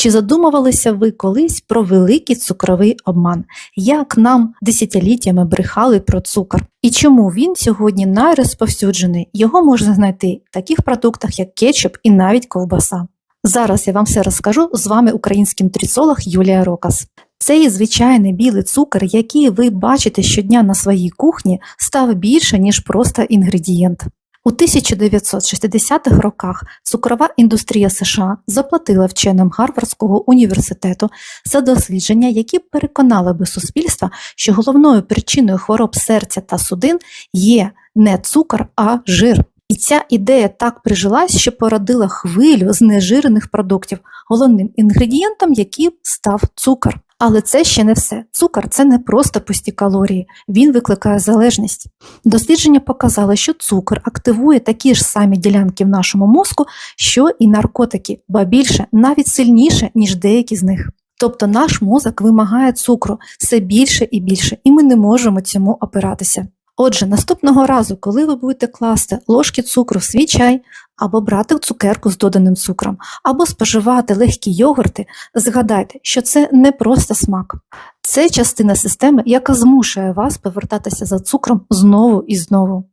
Чи задумувалися ви колись про великий цукровий обман? Як нам десятиліттями брехали про цукор? І чому він сьогодні найрозповсюджений? Його можна знайти в таких продуктах, як кетчуп і навіть ковбаса. Зараз я вам все розкажу. З вами український нутриціолог Юлія Рокас. Цей звичайний білий цукор, який ви бачите щодня на своїй кухні, став більше, ніж просто інгредієнт. У 1960-х роках цукрова індустрія США заплатила вченим Гарвардського університету за дослідження, які переконали би суспільство, що головною причиною хвороб серця та судин є не цукор, а жир. І ця ідея так прижилась, що породила хвилю знежирених продуктів, головним інгредієнтом яким став цукор. Але це ще не все. Цукор це не просто пусті калорії, він викликає залежність. Дослідження показали, що цукор активує такі ж самі ділянки в нашому мозку, що і наркотики, ба більше, навіть сильніше, ніж деякі з них. Тобто наш мозок вимагає цукру все більше і більше, і ми не можемо цьому опиратися. Отже, наступного разу, коли ви будете класти ложки цукру в свій чай, або брати цукерку з доданим цукром, або споживати легкі йогурти, згадайте, що це не просто смак. Це частина системи, яка змушує вас повертатися за цукром знову і знову.